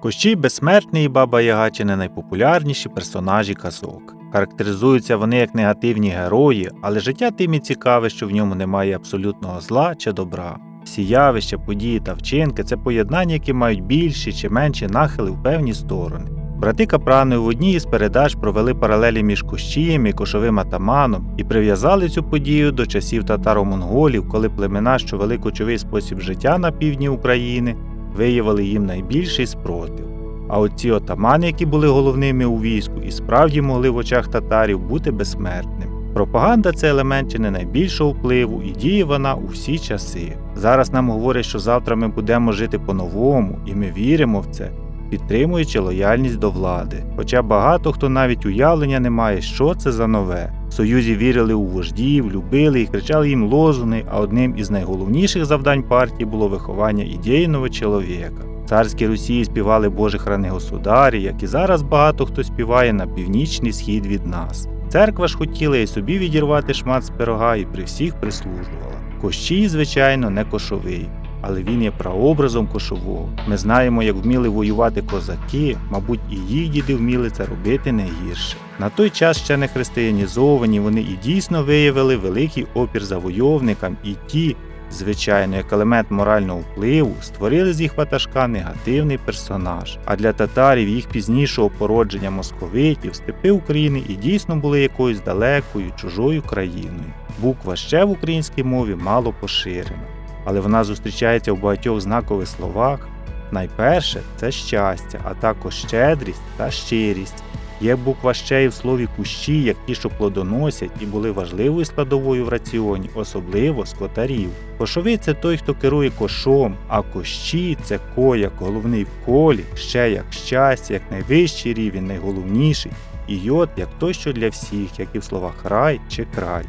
Кощій безсмертний і Баба Яга чи не найпопулярніші персонажі казок. Характеризуються вони як негативні герої, але життя тим і цікаве, що в ньому немає абсолютного зла чи добра. Всі явища, події та вчинки це поєднання, які мають більші чи менші нахили в певні сторони. Брати Капрани в одній із передач провели паралелі між Кощієм і кошовим атаманом і прив'язали цю подію до часів татаро-монголів, коли племена, що вели кочовий спосіб життя на півдні України, виявили їм найбільший спротив. А от ці отамани, які були головними у війську, і справді могли в очах татарів бути безсмертним. Пропаганда це елемент чи не найбільшого впливу, і діє вона у всі часи. Зараз нам говорять, що завтра ми будемо жити по-новому, і ми віримо в це, підтримуючи лояльність до влади. Хоча багато хто навіть уявлення не має, що це за нове. В Союзі вірили у вождів, любили і кричали їм лозуни, а одним із найголовніших завдань партії було виховання ідейного чоловіка. В царській Росії співали Божих рани государі, як і зараз багато хто співає на північний схід від нас. Церква ж хотіла і собі відірвати шмат з пирога і при всіх прислужувала. Кощій, звичайно, не кошовий, але він є прообразом кошового. Ми знаємо, як вміли воювати козаки, мабуть, і їх діди вміли це робити не гірше. На той час ще не християнізовані, вони і дійсно виявили великий опір завойовникам, і ті, звичайно, як елемент морального впливу, створили з їх ватажка негативний персонаж. А для татарів їх пізнішого породження московитів степи України і дійсно були якоюсь далекою чужою країною. Буква ще в українській мові мало поширена, але вона зустрічається в багатьох знакових словах. Найперше це щастя, а також щедрість та щирість. Є буква ще й в слові кущі, як ті, що плодоносять і були важливою складовою в раціоні, особливо скотарів. Кошовий це той, хто керує кошом, а кощі це ко як головний в колі, ще як щастя, як найвищий рівень, найголовніший, і йод як той, що для всіх, як і в словах рай чи край.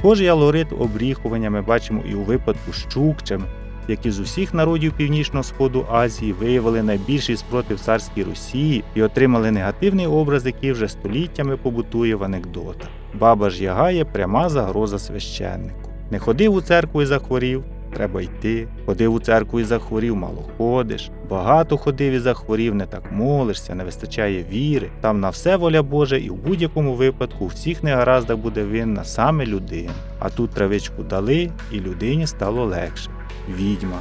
Схожий алгоритм обріхування ми бачимо і у випадку з чукчами, які з усіх народів північного сходу Азії виявили найбільший спротив царській Росії і отримали негативний образ, який вже століттями побутує в анекдотах. Баба ж Яга є пряма загроза священнику. Не ходив у церкву і захворів, треба йти. Ходив у церкву і захворів, мало ходиш. Багато ходив і захворів, не так молишся, не вистачає віри. Там на все воля Божа, і в будь-якому випадку у всіх негараздах буде винна саме людина. А тут травичку дали, і людині стало легше. Відьма.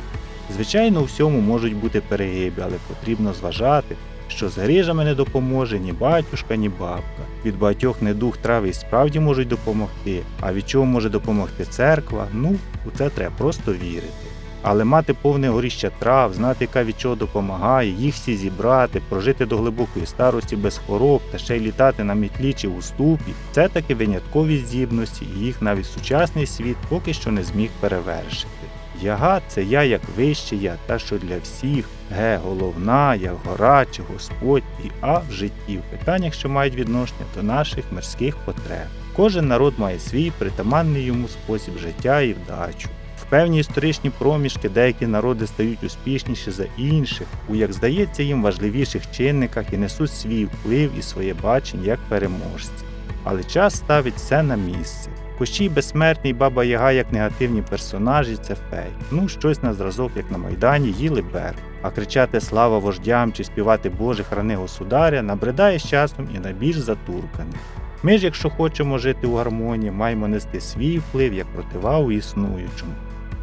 Звичайно, у всьому можуть бути перегиби, але потрібно зважати, що з грижами не допоможе ні батюшка, ні бабка. Від багатьох недуг трави і справді можуть допомогти, а від чого може допомогти церква, ну, у це треба просто вірити. Але мати повне горіще трав, знати, яка від чого допомагає, їх всі зібрати, прожити до глибокої старості без хвороб та ще й літати на мітлі чи у ступі це таки виняткові здібності, і їх навіть сучасний світ поки що не зміг перевершити. Яга це я як вище я, та що для всіх, ге, головна, як гора чи Господь і А в житті, в питаннях, що мають відношення до наших мирських потреб. Кожен народ має свій притаманний йому спосіб життя і вдачу. В певні історичні проміжки деякі народи стають успішніші за інших, у як здається їм важливіших чинниках і несуть свій вплив і своє бачення як переможці. Але час ставить все на місце. Кощій безсмертний Баба Яга як негативні персонажі це фейк. Ну, щось на зразок, як на Майдані, їли берег. А кричати слава вождям чи співати Боже храни государя набридає з часом і на більш затурканих. Ми ж, якщо хочемо жити у гармонії, маємо нести свій вплив як противагу існуючому.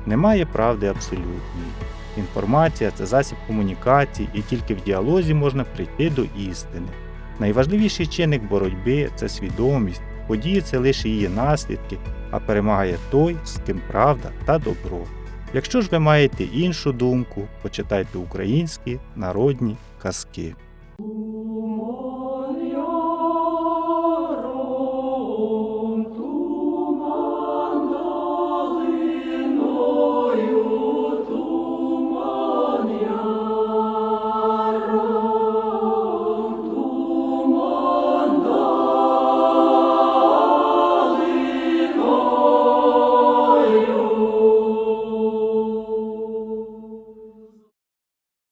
Немає правди абсолютної. Інформація це засіб комунікації, і тільки в діалозі можна прийти до істини. Найважливіший чинник боротьби це свідомість, події це лише її наслідки, а перемагає той, з ким правда та добро. Якщо ж ви маєте іншу думку, почитайте українські народні казки.